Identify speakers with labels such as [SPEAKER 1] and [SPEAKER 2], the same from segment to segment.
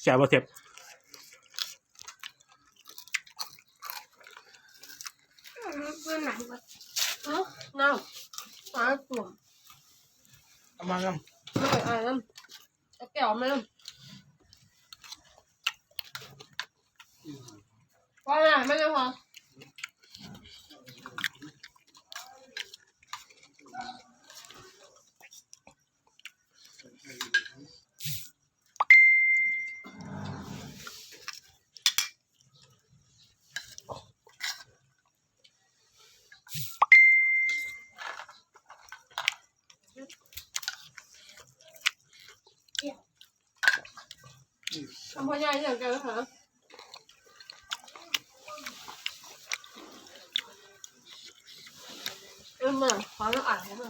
[SPEAKER 1] แซ่บบ่เจ็บ
[SPEAKER 2] เพื่อนหนังแบบเออน้ำปลาตุ่ม
[SPEAKER 1] เอามาครับ
[SPEAKER 2] ไม่อ่านน้ำเอาแก้วไหมน้ำว่าไงไม่ได้พอ พ่อใหญ่อย่างกันนะคะเออมาขอเราอ่านให้มา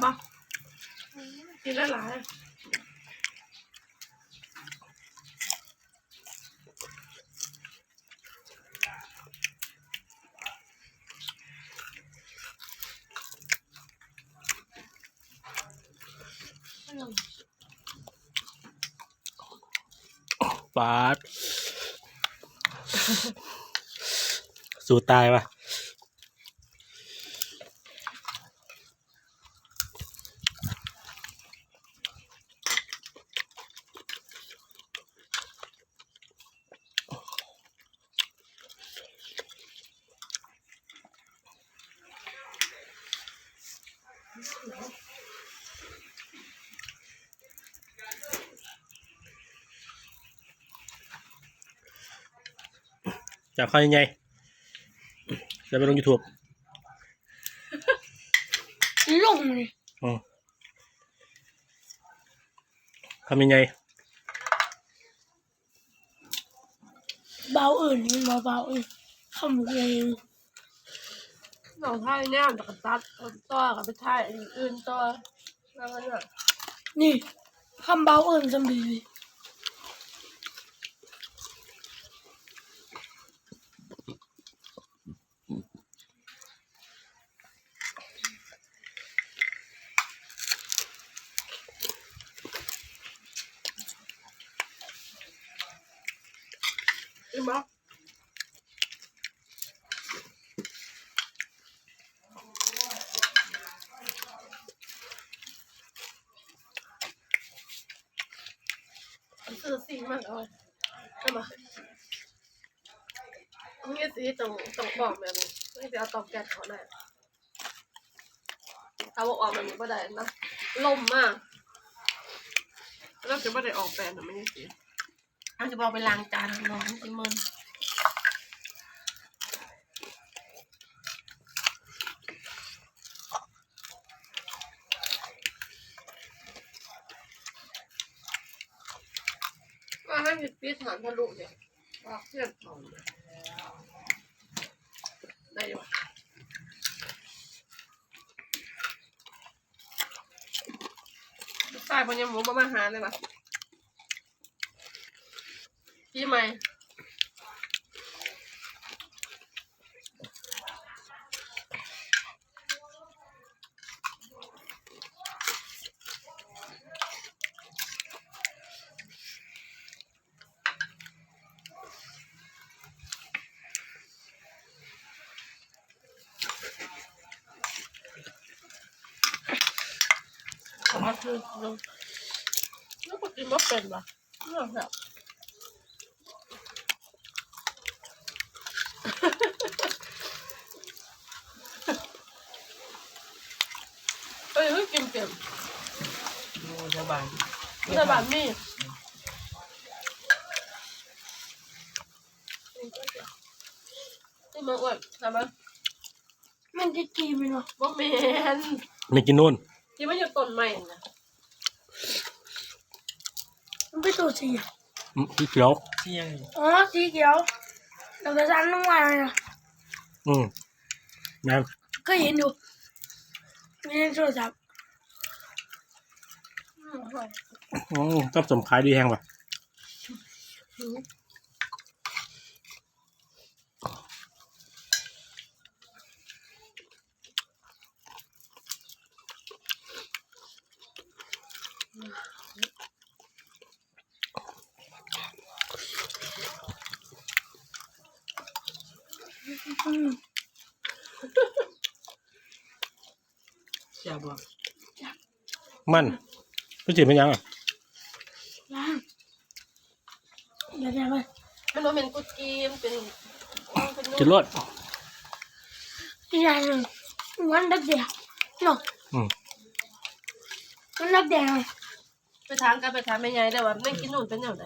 [SPEAKER 2] ใช่ะกินได้หลาย
[SPEAKER 1] ปาด สู้ตายปะ จับเขายังไงจะไปลงยูทูบ
[SPEAKER 2] ลงเลย
[SPEAKER 1] อ๋อทำยังไง
[SPEAKER 3] เบาอื่นนี่มาเบาอื่นทำเอง
[SPEAKER 2] หนองท่ายเนี่ยมันจะตัดต่อกับไปท่ายอันอื่นต่อแล้วก็เนี่ย
[SPEAKER 3] นี่ทำเบาอื่นจำดี
[SPEAKER 2] อสีมันเอาใช่ไหมนี่สีต้องต้องบอกแบบนี้ไม่จะเอาตอกแกะเขาได้ถ้าบอกออกแบบนี้ก็ได้นะล่มมากแล้วจะไม่ได้ออกแปลนะไม่ใช่สีอาจจะบอกไปล้างจานน้องจิมันว่า ให้หยุดปีฐานทะลุเนี่ยว่าเส้นขาเนี่ยได้ยู่ตายบนยังหมูมามาหาเลยป่ะพี่ใหม่ คือนึงนึกว่ากินไม่เป็นว่ะเรื่องแบบเอ้ยเฮ้ยกินเต็ม
[SPEAKER 4] ดูชาวบ้าน
[SPEAKER 2] แต่แบานี้ที่มันอ้วนใช่ไหม
[SPEAKER 3] มันจะกินไหมเนาะ
[SPEAKER 2] บ่แมน
[SPEAKER 1] ไม่กินนู่น
[SPEAKER 2] ที่มันอยู่ต้นไม้นะ
[SPEAKER 3] มันเป็นตัวสีอะ
[SPEAKER 1] อืมสีเขียว
[SPEAKER 4] เที่ยง
[SPEAKER 3] อ๋อสีเขียวแต่กระสันน้ำมันเลยนะ
[SPEAKER 1] อืมนะ
[SPEAKER 3] ก็เห็นอยู่ไม่ได้โทรศัพท์
[SPEAKER 2] อืมอร่อย
[SPEAKER 1] อืมต้องสมขายดีแห้งป่ะ
[SPEAKER 2] อืม
[SPEAKER 3] อืม
[SPEAKER 4] เจ้าบ่
[SPEAKER 1] มันไม่จีบเป็นยังอะ
[SPEAKER 3] ล้างเดี๋ยวเดี๋ยวไป
[SPEAKER 2] มันบ่เป็นกุดกีมนเป็นมันเป็น
[SPEAKER 1] กินรส
[SPEAKER 3] อีกอย่างหนึ่งมันดักแดงเนาะ
[SPEAKER 1] อืม
[SPEAKER 3] มันดักแดง
[SPEAKER 2] ไปทางกันไปทางไม่ใหญ่แต่ว่าไม่กินนู่นเป็นอย่างไร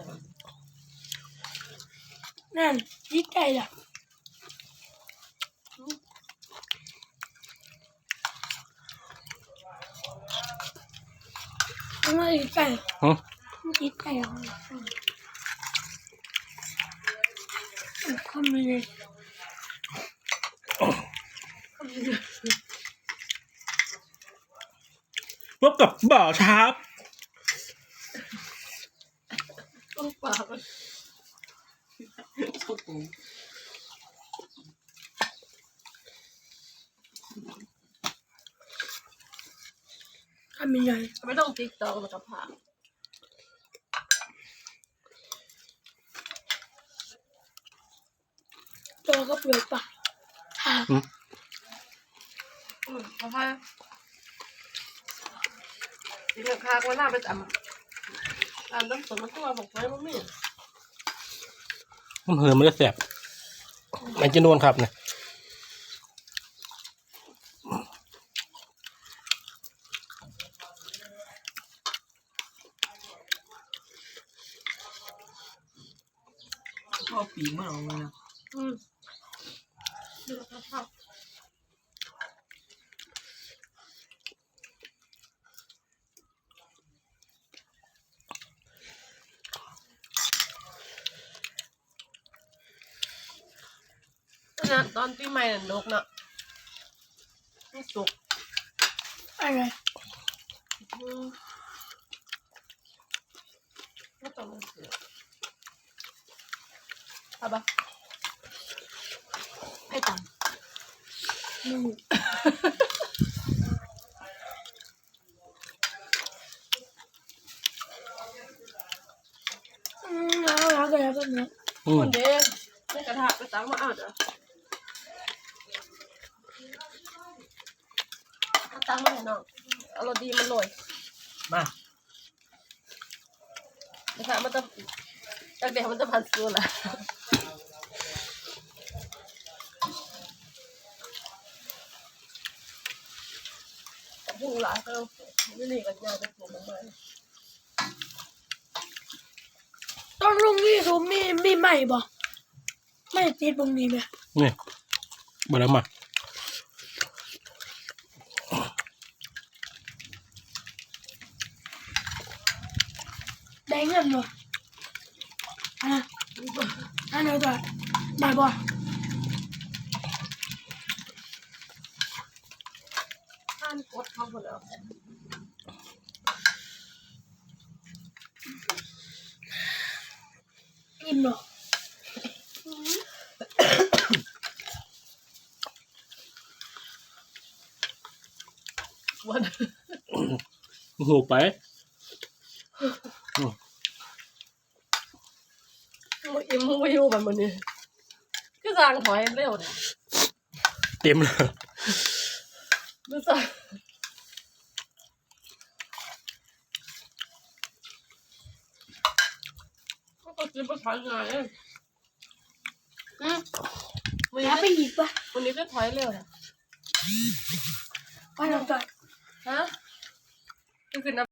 [SPEAKER 3] นั่นสีไก่ละ ไม่สีไก่
[SPEAKER 1] อืม
[SPEAKER 3] มันสีไก่อะคนไม่เลย
[SPEAKER 1] พบกับบ่าวชาร์ป
[SPEAKER 2] ต้องปากมัน
[SPEAKER 4] ชอบปูำ
[SPEAKER 3] ยังไง
[SPEAKER 2] ไม่ต้องติ๊กตอกแล้วก็ผ่า
[SPEAKER 3] ตัวก็เปลือกปะหา
[SPEAKER 1] อืม
[SPEAKER 2] อืมเอาให้อีกคากมันน่าไปจำตามต้นสนมันตัวบอกไว้ว่ามี
[SPEAKER 1] มันเหิมไม่ได้แสบไม่กินนู่นครับเนี่ย
[SPEAKER 4] ชอบปีกมันออกมานะ
[SPEAKER 2] อืมดูแล้วก็ชอบนะตอนปีใหม่น่ะนกเนาะไม่สุก
[SPEAKER 3] อะไร
[SPEAKER 2] อืมไม่ต้องมาเสือ เอาปะให้ตังค์
[SPEAKER 3] มึงอืมแล้วแล้วก็แล้วก็เนี้ย
[SPEAKER 1] อืม
[SPEAKER 2] คนเด้ในกระทะไปตังค์มาเอาเด้อเอาตังค์มาให้น้องเอารสดีมันโรย
[SPEAKER 4] มา
[SPEAKER 2] นะคะมันจะจากเดี๋ยวมันจะพันสูละหูหลายก็ไม่นี่กันยาจะ ปลูกมันมา
[SPEAKER 3] ตอนลุงนี่เขามีมีใหม่บ่ไม่ติดตรงนี้ไหม
[SPEAKER 1] นี่บ่ได้มา
[SPEAKER 3] ได้เงินบ่ อะอันนี้ก็ได้บ่
[SPEAKER 2] ท่านกดทำห มดแล้ว
[SPEAKER 3] อิ่มเนาะ
[SPEAKER 2] วัน
[SPEAKER 1] หูไป
[SPEAKER 2] มึงอิ่มมึงไม่อยู่แบบมันนี่ก็สร้างถอยเร็วเนี่ย
[SPEAKER 1] เต็มเลย
[SPEAKER 2] ดูสิก็ต้องกินไปถอยไงอืมวัน
[SPEAKER 3] แล้วไป
[SPEAKER 2] นี้
[SPEAKER 3] อีกปะ
[SPEAKER 2] วันนี้ก็ถอยเร็วนะ
[SPEAKER 3] ว่าเราจะ
[SPEAKER 2] ฮะก็คือน้ำ